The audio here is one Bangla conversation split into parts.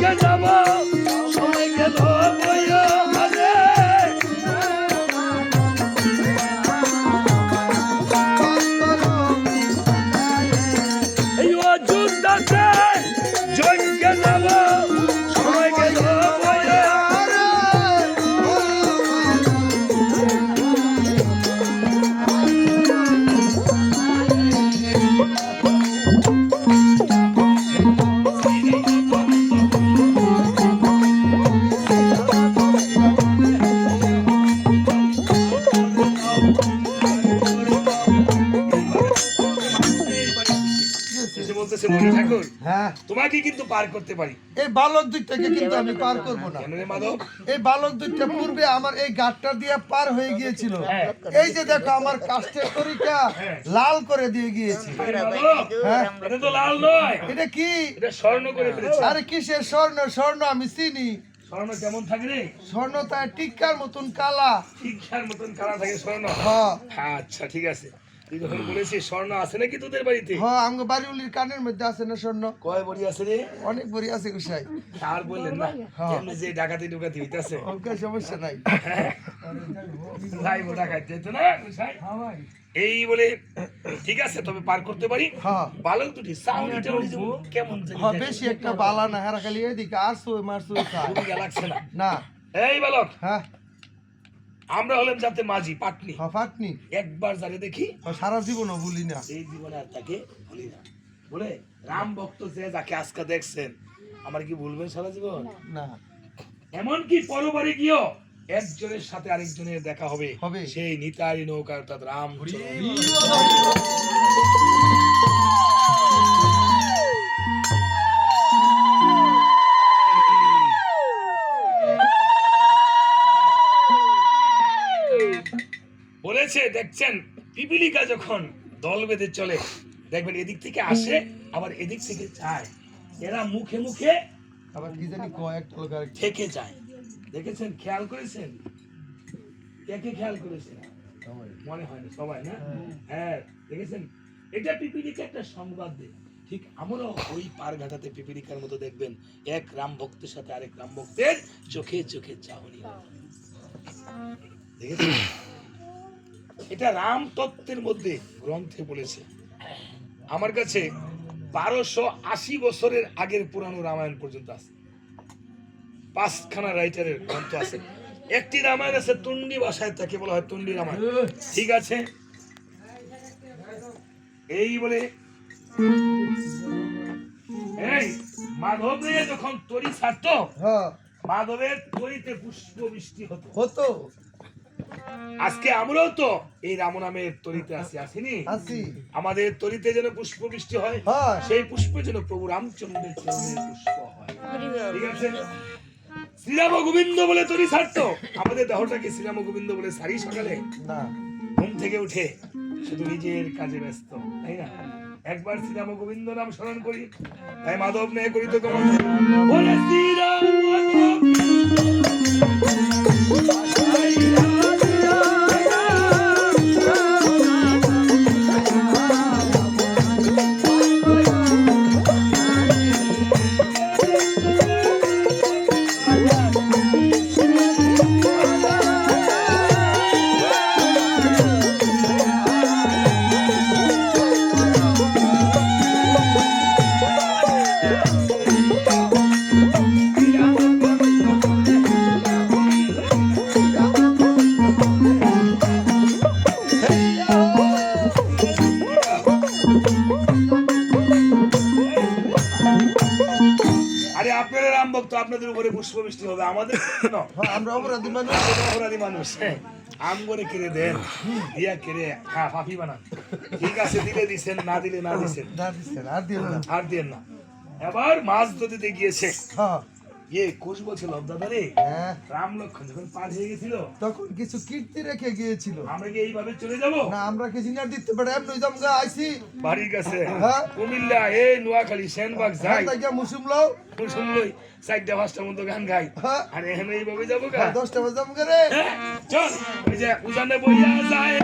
জমকে যাব তোমাকে কিন্তু পার করতে পারি। এই বালক দুইটাকে কিন্তু আমি পার করব না। এই বালক দুইটা পূর্বে আমার এই ঘাটটা দিয়ে পার হয়ে গিয়েছিল। হ্যাঁ। এই যে দেখো আমার কাষ্টের তরিকা লাল করে দিয়ে গিয়েছি। হ্যাঁ এটা তো লাল নয়। এটা কি? এটা স্বর্ণ করে ফেলেছে। আরে কিসের স্বর্ণ? স্বর্ণ আমি চিনি। স্বর্ণ কেমন থাকে রে? স্বর্ণ তার টিক্কার মতন কালা। শিক্ষার মতন কালা থাকে স্বর্ণ। হ্যাঁ। আচ্ছা ঠিক আছে। তুই যখন বলেছিস স্বর্ণ আছে নাকি তোদের বাড়িতে? হ্যাঁ আমার বাড়িউলির কানের মধ্যে আছে না স্বর্ণ? কয় বড়ি আছে রে? অনেক বড়ি আছে গুসাই। আর বললেন না হ্যাঁ। এমনি যে ডাকাতি ডুকাতি হইতাছে। ওকে সমস্যা নাই। ভাই ডাকাতি হইতো না গোসাই? এই বলে ঠিক আছে তবে পার করতে পারি। হ্যাঁ। বালক দুটি সাউন্ড কেমন হ্যাঁ বেশি একটা বালা না হেরা খালি এদিকে আসো না। না। এই বালক। হ্যাঁ। আমরা হলাম যাতে মাঝি পাটনি। হ্যাঁ ফাটনি একবার যারে দেখি সারা জীবনও ভুলি না। এই জীবনে আর তাকে ভুলি না। বলে রাম ভক্ত যে যাকে আজকে দেখছেন আমার কি ভুলবেন সারা জীবন? না। এমনকি পরবারে গিয়েও একজনের সাথে আরেকজনের দেখা হবে। হবে। সেই নিতারি নৌকা অর্থাৎ রাম বলেছে দেখছেন? পিপিলিকা যখন দল বেঁধে চলে দেখবেন এদিক থেকে আসে আবার এদিক থেকে যায়। এরা মুখে মুখে আবার কি জানি কয় একটা লোক থেকে যায়। দেখেছেন? খেয়াল করেছেন? কে কে খেয়াল করেছেন মনে হয় না সবাই না? হ্যাঁ। দেখেছেন? এটা পিপিলিকা একটা সংবাদ দেয়। ঠিক আমরাও ওই পার ঘাটাতে পিপিলিকার মতো দেখবেন এক রাম ভক্তের সাথে আরেক রাম ভক্তের চোখে চোখে চাহনি দেখেছেন? এটা রাম তত্ত্বের মধ্যে গ্রন্থে বলেছে। আমার কাছে বারোশো আশি বছরের আগের পুরানো রামায়ণ পর্যন্ত আছে। পাঁচখানা রাইটারের গ্রন্থ আছে। একটি রামায়ণ আছে তুন্ডি ভাষায় তাকে বলা হয় তুন্ডি রামায়ণ। ঠিক আছে? এই বলে এই মাধব যখন তরি ছাড়তো হ্যাঁ। মাধবের তরিতে পুষ্প বৃষ্টি হতো। হতো। আজকে আমরাও তো এই রাম নামের তরিতে আছি আসিনি? আসি আমাদের তরিতে যেন পুষ্প বৃষ্টি হয় হয়। সেই পুষ্প যেন প্রভু রামচন্দ্রের চরণের পুষ্প হয়। ঠিক আছে? শ্রীরাম গোবিন্দ বলে তরি ছাড়তো আমাদের দেহটাকে শ্রীরাম গোবিন্দ বলে সারি সকালে? না। ঘুম থেকে উঠে শুধু নিজের কাজে ব্যস্ত তাই না? একবার শ্রীরাম গোবিন্দ নাম স্মরণ করি। তাই মাধব নে করি তো কেমন বলে শ্রীরাম পুষ্প বৃষ্টি হবে আমাদের হ্যাঁ, আমরা অপরাধী মানুষ। অপরাধী মানুষ হ্যাঁ। আম করে কিনে দেন দিয়া কিনে হ্যাঁ ফাফি বানান। ঠিক আছে দিলে দিছেন না দিলে না দিছেন। আর দিয়েন না। এবার মাছ ধরতে গিয়েছে। হ্যাঁ। ইয়ে কুশ বলছিল দাদা রে? হ্যাঁ। রাম লক্ষণ যখন পার হয়ে গেছিল তখন কিছু কীর্তি রেখে গিয়েছিল। আমরা কি এইভাবে চলে যাব? না আমরা কি জিনার দিতে পারে? এমনি আইছি। বাড়ির কাছে। হ্যাঁ। কুমিল্লা এই নোয়াখালী সেনবাগ যাই। তাই গিয়া মুসুম লও। শুনলই চারটা পাঁচটা মতো গান গাই। হ্যাঁ। আর এখানে এইভাবে যাব গা। দশটা বাজে জমগা রে। হ্যাঁ, চল। ওই যে উজানে বইয়া যায়।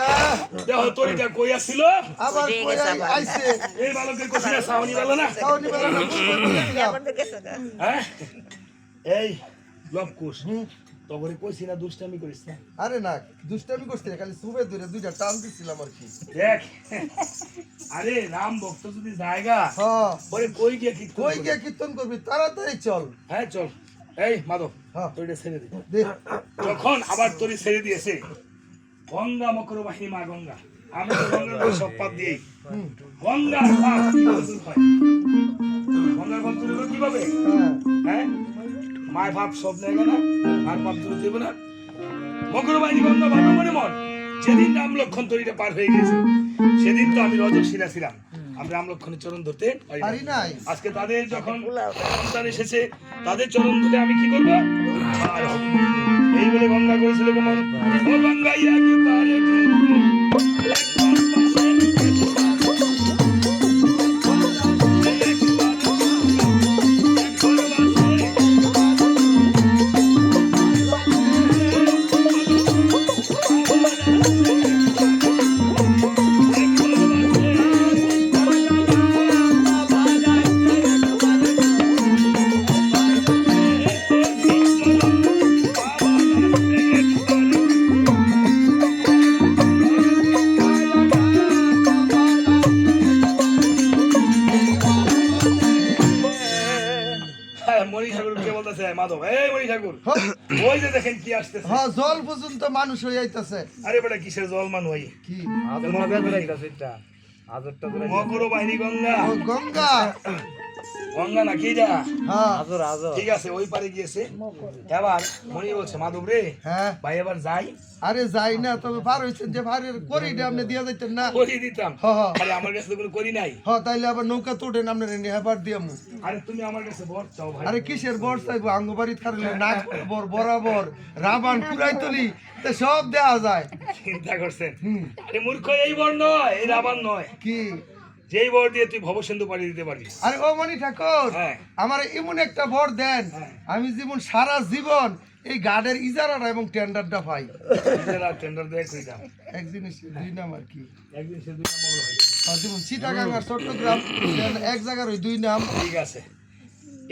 ঠাকুর দেখো তরিটা আবার আইছে? এই বালকের কইছিল সাউনি বালা না? তাওনি বেলা না বুঝ করে দিলাম। হ্যাঁ? এই লবকুশ হুম। কইছি না দুষ্টামি করিস না। আরে না দুষ্টামি করছে না, খালি সুবে ধরে দুইটা টান দিছিলাম আর কি। দেখ আরে রাম ভক্ত যদি জায়গা হ্যাঁ। পরে কই গিয়ে কি কই গিয়ে কীর্তন করবি? তাড়াতাড়ি চল। হ্যাঁ চল। এই মাধব হ্যাঁ। তোরিটা ছেড়ে দে। দে। যখন আবার তোরি ছেড়ে দিয়েছে গঙ্গা মকর বাহিনী মা গঙ্গা। আমি তো গঙ্গার সব পাপ দিই হুম, গঙ্গার পাপ হয়। গঙ্গার পাপ দূর কীভাবে? হ্যাঁ? মায়ের পাপ সব নেবে না আর পাপ দূর দেবে না। মকর বাহিনী গঙ্গা ভাবে মনে মন। যেদিন রাম লক্ষণ তরিটা পার হয়ে গেছে সেদিন তো আমি রজক শিরা ছিলাম। আমি রাম লক্ষণের চরণ ধরতে পারি না। নাই। আজকে তাদের যখন সন্তান এসেছে তাদের চরণ ধরে আমি কি করব। এই বলে গঙ্গা করেছিল কেমন ও গঙ্গা ইয়া কি পারে মাধব। এই মণি ঠাকুর ওই যে দেখেন কি আসতেছে। হ্যাঁ জল পর্যন্ত মানুষ হয়ে যাইতেছে। আরে বেটা কিসের জল মান কি? মকর বাহিনী। গঙ্গা। গঙ্গা। গঙ্গা না কি যা হ্যাঁ ঠিক আছে ওই পারে গিয়েছে। এবার মণি বলছে মাধব রে হ্যাঁ। ভাই এবার যাই। আরে যাই না তবে পার হইছেন যে ভারের করিটা আপনি দিয়া যাইতেন না। করি দিতাম। আরে আমার কাছে তো কোনো করি নাই। হ্যাঁ তাইলে আবার নৌকা তোটেন আপনার এনে হেবার দিয়ামু আরে তুমি আমার কাছে বর চাও ভাই। আরে কিসের বর চাইব? আঙ্গবাড়ি থাকলে নাক বর বরাবর রাবান পুরাই তুলি তা সব দেওয়া যায়। চিন্তা করছেন? আরে মূর্খ এই বর নয় এই রাবান নয়। কি? যেই বর দিয়ে তুই ভবসিন্ধু পাড়ি দিতে পারবি আরে ও মনি ঠাকুর হ্যাঁ। আমার এমন একটা বর দেন হ্যাঁ। আমি যেমন সারা জীবন এই গার্ডের ইজারাটা এবং টেন্ডারটা পাই ইজারা টেন্ডার দেয় কই দাম এক জিনিস দুই নাম আর কি। এক সে দুই নাম হয়ে হয়। আর যেমন চিটাগাং আর চট্টগ্রাম এক জায়গার ওই দুই নাম। ঠিক আছে।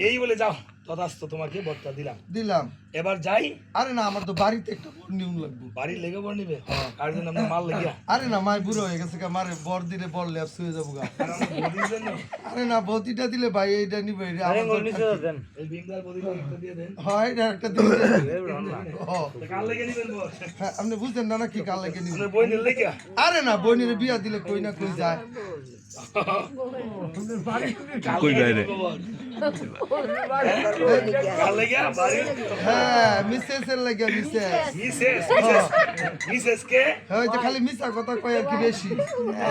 এই বলে যাও তথাস্থ তোমাকে বর্তা দিলাম। দিলাম। এবার যাই। আরে না আমার তো বাড়িতে একটা বর নিউন লাগবে। বাড়ির লেগে বর নিবে আর জন্য আমরা মাল লেগে আরে না মাই বুড়ো হয়ে গেছে গা, মারে বর দিলে বললে আর শুয়ে যাব গা। আর আরে না বদিটা দিলে ভাই এইটা নিবে এটা আমার দরকার কি? এই বিমলার বদির একটা দিয়ে দেন। হয় এটা একটা দিলে ও। কাল লেগে নিবেন বর? হ্যাঁ, আপনি বুঝছেন না না কি কাল লেগে নিবে আপনার বই নিল লেগে? আরে না বই বোনের বিয়া দিলে কই না কই যায়। কই বাইরে কাল লেগে বাড়ি হ্যাঁ মিসেস এর লাগে মিসেস। মিসেস মিসেস মিসেস কে? হ্যাঁ যে খালি মিছা কথা কয় আর কি বেশি।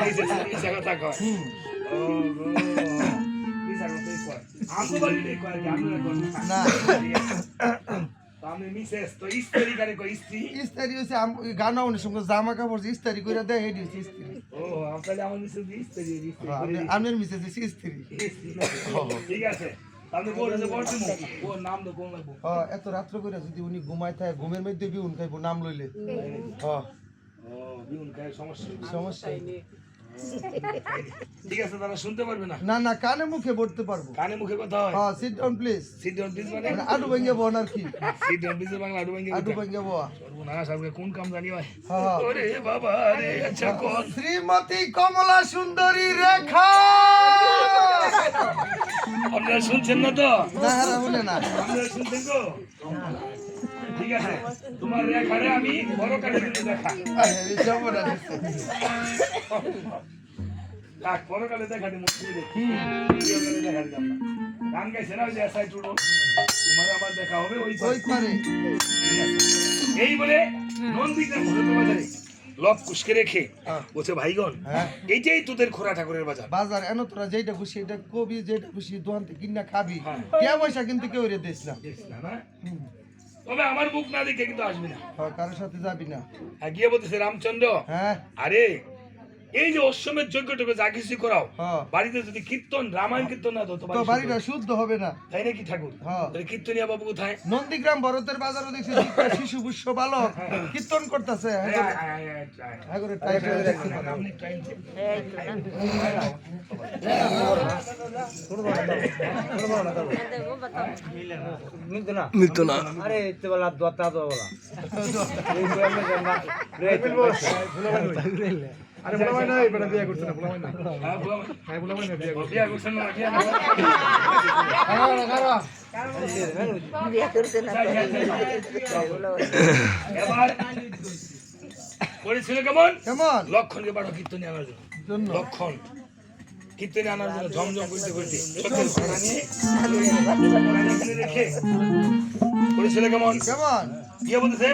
মিসেস মিসা কথা কয়। ও মিসা না। জামা কাপড় যে ইস্তারি করে দেয় হেডি ইস্ত্রি ও মিসেস স্ত্রী স্ত্রী হ্যাঁ, আপনি- আপনার মিসেস ইস্ত্রি ঠিক আছে। এত রাত্র করে যদি উনি ঘুমায় থাকে ঘুমের মধ্যে বিউন খাইবো নাম লইলে। সমস্যা সমস্যা ঠিক আছে তারা শুনতে পারবে না? না না কানে মুখে পড়তে পারব। কানে মুখে কথা হয়? হ্যাঁ sit down please sit down please মানে? মানে আডু ভেঙে বোন আর কি। সিট ডাউন প্লিজ বাংলা আডু ভাঙ্গে আডু ভেঙে বোয়া সর্বনাশ আপনি কোন কাম জানি হ্যাঁ? ওরে বাবা রে আচ্ছা কোন শ্রীমতী কমলা সুন্দরী রেখা। আপনারা শুনছেন না তো? আপনারা শুনছেন ঠিক আছে। তোমার রেখারে আমি বড় কাটে দিতে দেখা। বড় কালে দিই না গান গাইছে না ওই যে এসআই টুডো। তোমার আবার দেখা হবে ওই। এই বলে বাজারে। লব কুশকে রেখে হ্যাঁ। বলছে ভাইগণ হ্যাঁ। এইটাই তোদের খোরা ঠাকুরের বাজার। বাজার এন তোরা যেটা খুশি এটা কবি যেটা খুশি দোয়ানতে কিনা খাবি। কেয়া পয়সা কিন্তু কেউ রে দিস না? তবে আমার বুক না দেখে কিন্তু আসবি না। হ্যাঁ, কারোর সাথে যাবি না। হ্যাঁ, গিয়ে বলতেছে রামচন্দ্র হ্যাঁ। আরে এই যে অশ্বমের যজ্ঞটুকু যা কিছু করাও হ্যাঁ। বাড়িতে যদি কীর্তন রামায়ণ কীর্তন না হতো তো বাড়ি বাড়িটা শুদ্ধ। হবে না। তাই নাকি ঠাকুর? হ্যাঁ। তাহলে কীর্তনিয়া বাবু কোথায়? নন্দীগ্রাম ভরতের বাজারও দেখছি শিশু পুষ্য বালক কীর্তন করতেছে। হ্যাঁ করে টাইটেল দেখতে পারো। আপনি টাইম দিন। মৃত্যু না। আরে বলা দতা তো বলা। আরে বলা না এবারে বিয়ে করছে না বলা না। হ্যাঁ, বলো। হ্যাঁ বলা না বিয়ে করছে। বিয়া করছেন না, বিয়া না। এবার করেছিল কেমন? কেমন? লক্ষণকে পাঠো কীর্তনে জন্য। জন্য। লক্ষণ। কীর্তনে আনার জন্য ঝমঝম করতে করতে রেখে করেছিল কেমন? কেমন? গিয়ে বলতে সেই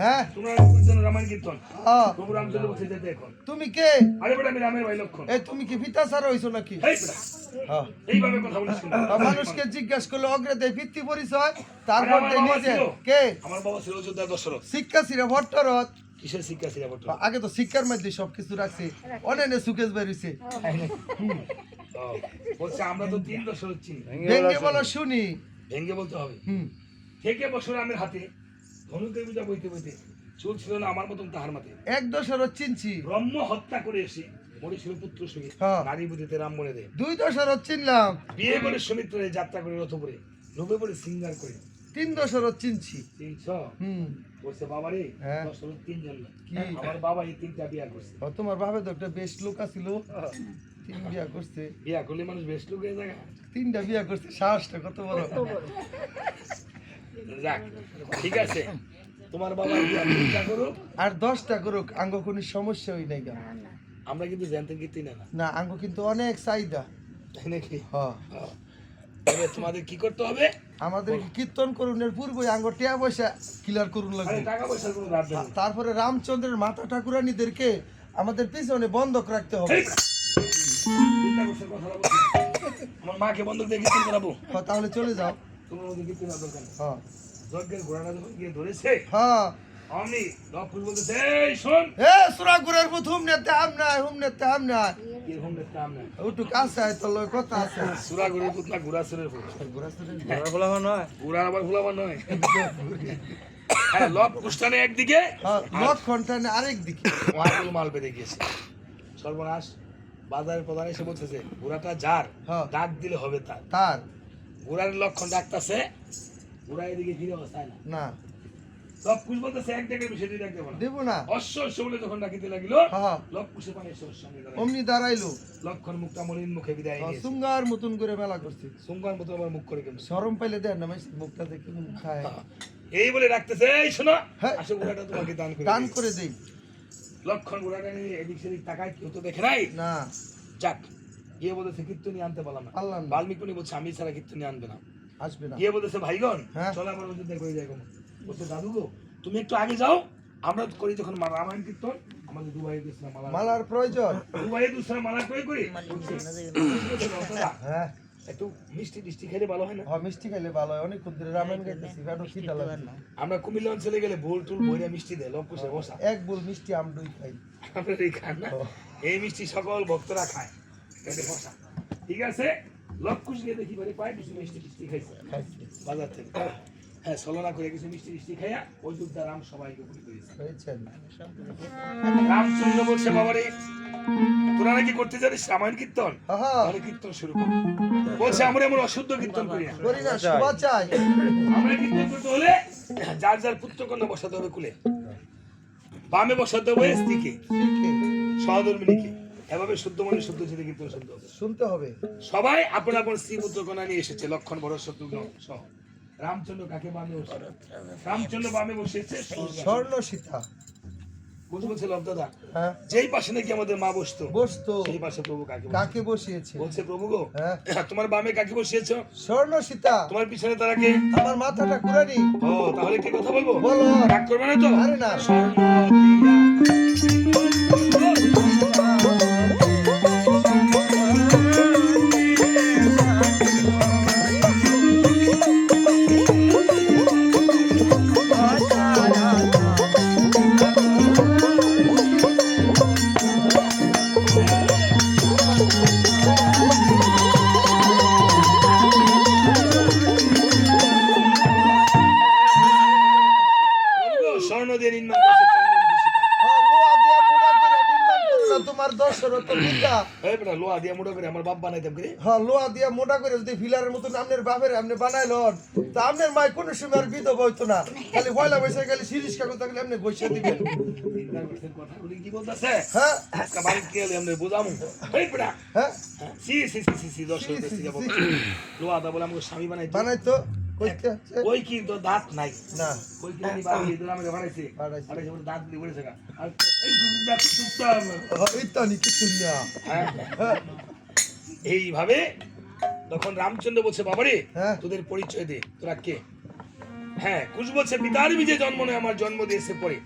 হ্যাঁ। তোমরা কীর্তন রামায়ণ কীর্তন। প্রভু রামচন্দ্র বসে যেতে এখন। তুমি কে? আরে বেটা আমি রামের ভাই লক্ষণ এই তুমি কি পিতা স্যার হইছো নাকি? এইভাবে কথা বলিস মানুষকে জিজ্ঞেস করলে অগ্রে দেয় ভিত্তি পরিচয়। তারপর নিজে কে? আমার বাবা ছিল অযোধ্যা দশরথ। শিক্ষা ছিল ভট্টরথ। কিসের শিক্ষা ছিল বর্তমান? আগে তো শিক্ষার মধ্যে সবকিছু রাখছে। অনেক সুকেশ বেরিয়েছে বলছে আমরা তো তিন চিনি ভেঙ্গে বলো শুনি। ভেঙ্গে বলতে হবে। থেকে বছর আমের হাতে পূজা বইতে বইতে চুল ছিল না আমার মতন তাহার মাতে এক দশরথ চিনছি। ব্রহ্ম হত্যা করে এসে মরেছিল পুত্র সঙ্গে হ্যাঁ। নারী বুদ্ধিতে রাম মনে দেয়। দুই দশরথ চিনলাম। বিয়ে করে সুমিত্রে যাত্রা করে রথ করে লোভে পরে সিঙ্গার করে। তিন দশরথ চিনছি। তিনশ? হুম। বলছে বাবা রে হ্যাঁ। দশরথ তিনজন কি? আমার বাবা এই তিনটা বিয়া করছে। ও, তোমার ভাবে তো একটা বেশ লোক আছিল। তিন বিয়া করছে। বিয়া করলে মানুষ বেশ লোক হয়ে যায়। তিনটা বিয়া করছে সাহসটা কত বড়। যাক ঠিক আছে। তোমার বাবা বিয়া তিনটা করুক। আর দশটা করুক আঙ্গ কোনো সমস্যা হই নাই। আমরা কিন্তু জানতে গীতি না না। না আঙ্গ কিন্তু অনেক চাহিদা। নাকি? হ্যাঁ। হ্যাঁ। তোমাদের কি করতে হবে? আমাদের কীর্তন করুনের পূর্বে আঙ্গ টিয়া পয়সা ক্লিয়ার করুন লাগবে। তারপরে রামচন্দ্রের মাথা ঠাকুরানিদেরকে আমাদের পিছনে বন্ধক রাখতে হবে। আমার মাকে বন্ধক দিয়ে কীর্তন করাবো? হ্যাঁ, তাহলে চলে যাও। তোমার মধ্যে কীর্তন দরকার হ্যাঁ। যজ্ঞের ঘোড়াটা যখন গিয়ে ধরেছে হ্যাঁ। অমনি লক্ষণ বলতেছে এই শোন! এ সুরাগুরের প্রথম নেতে আম নাই হুম নেতে আম নাই। এরকম দেখতে আমরা ওটু কাছে আয় তোর কথা আছে। সুরা ঘুরের পুত না ঘোড়া সুরের পুত বলা বলা নয় ঘোড়ার আবার ভুলাবার নয় হ্যাঁ লব কুষ্ঠানে একদিকে। লক্ষণটা আরেক দিকে। ওয়াকুল মাল বেঁধে গিয়েছে সর্বনাশ বাজারের প্রধান এসে বলতেছে ঘোড়াটা যার হ্যাঁ। ডাক দিলে হবে তার তার ঘোড়ার লক্ষণ ডাকতেছে ঘোড়া এদিকে ফিরে না। লব কুশ বলতেছে এক দুই দেব না। অশ্ব অশ্ব বলে যখন ডাকিতে লাগিল পানি দাঁড়ায়। অমনি দাঁড়াইলো। লক্ষণ মুখটা মলিন মুখে বিদায় সুঙ্গার মতন করে মেলা করছে। সুঙ্গার মতো আমার মুখ করে সরম পাইলে দেন না মুখটা দেখে কেমন খায়। এই বলে রাখতেছে এই শোনো হ্যাঁ। আসো ঘোড়াটা তোমাকে দান করে দান করে দেই। লক্ষণ ঘোড়াটা নিয়ে এদিক সেদিক তাকায় কেউ তো দেখে নাই? না। যাক গিয়ে বলেছে কীর্তনী আনতে পারলাম না। পারলাম না। বাল্মীকি বলছে আমি ছাড়া কীর্তনী আনবে না। আসবে না। গিয়ে বলেছে ভাইগণ হ্যাঁ। চলো আমার দেখো যাই বলছে দাদু গো তুমি একটু আগে যাও আমরা করি যখন রামায়ণ কীর্তন আমাদের দুবাই দুসরা মালা মালার প্রয়োজন। দুবাই দুসরা মালা করে? করি। হ্যাঁ। একটু মিষ্টি টিষ্টি খেলে ভালো হয় না? হ্যাঁ মিষ্টি খাইলে ভালো হয়। অনেক ক্ষুদ্র রামেন খাইতেছি কারণ খিদা লাগে আমরা কুমিল্লা অঞ্চলে গেলে বোল টুল বইরা মিষ্টি দেয়। লব কুশে বসা। এক বুল মিষ্টি আম দুই খাই। আমরা এই খান না? এই মিষ্টি সকল ভক্তরা খায়। পেটে বসা। ঠিক আছে? গিয়ে দেখি বাড়ি পায় কিছু মিষ্টি টিষ্টি খাইছে। বাজার থেকে। হ্যাঁ করে কিছু মিষ্টি টিষ্টি খাইয়া অযোধ্যা রাম সবাইকে বলি করেছে রামচন্দ্র বলছে বাবারে তোরা নাকি করতে জানিস রামায়ণ কীর্তন? তাহলে কীর্তন শুরু কর। বলছে আমরা এমন অশুদ্ধ কীর্তন করি না। আমরা কীর্তন করতে হলে যার যার পুত্রকন্যা বসাতে হবে কুলে। বামে বসাতে হবে স্ত্রীকে। সহধর্মিনীকে এভাবে শুদ্ধ মনে শুদ্ধ চিতে কীর্তন শুনতে হবে। শুনতে হবে। সবাই আপন আপন স্ত্রী পুত্র কন্যা নিয়ে এসেছে লক্ষণ বড় শত্রুঘ্ন সহ। রামচন্দ্র কাকে বামে বসে? রামচন্দ্র বামে বসেছে স্বর্ণ সীতা। হ্যাঁ। যেই পাশে নাকি আমাদের মা বসতো বসতো। সেই পাশে প্রভু কাকে কাকে বসিয়েছে? বলছে প্রভু গো হ্যাঁ। তোমার বামে কাকে বসিয়েছ? স্বর্ণ সীতা। তোমার পিছনে তারা কে? আমার মাথাটা কুরানি ও তাহলে কি কথা বলব? বলো। রাগ করবে না তো? আরে না। স্বর্ণ দিয়ে মোটা করে আমার বাপ বানাইতাম করে? হ্যাঁ লোহা দিয়া মোটা করে যদি ফিলারের মতন আপনার বাপের আপনি বানাইলন তা আপনার মাই কোনো সময় আর বিধবা হইতো না। খালি পয়লা বৈশাখ গেলে সিরিজ কাগজ থাকলে আপনি বসে দিবেন। কথাগুলি কি বলতেছে হ্যাঁ। বাড়ি গেলে আমরা বুঝামু হ্যাঁ। See see see see see দর্শক সি, সি, দেখতে সি। লোহা দা বলে আমাকে স্বামী বানাইতো বানাইতো? ওই কি দাঁত নাই? না। ওই কি বাড়ি দিলাম আমাকে বানাইছে। বানাইছে। বানাইছে দাঁত দিয়ে বলেছে আর এই দুধটা চুপচাপ ইত্যাদি কিছু না। এইভাবে তখন রামচন্দ্র বলছে বাবারে হ্যাঁ। তোদের পরিচয় দে। তোরা কে? হ্যাঁ কুশ বলছে পিতার বীজে জন্ম নেয় আমার জন্ম দিয়েছে পরে।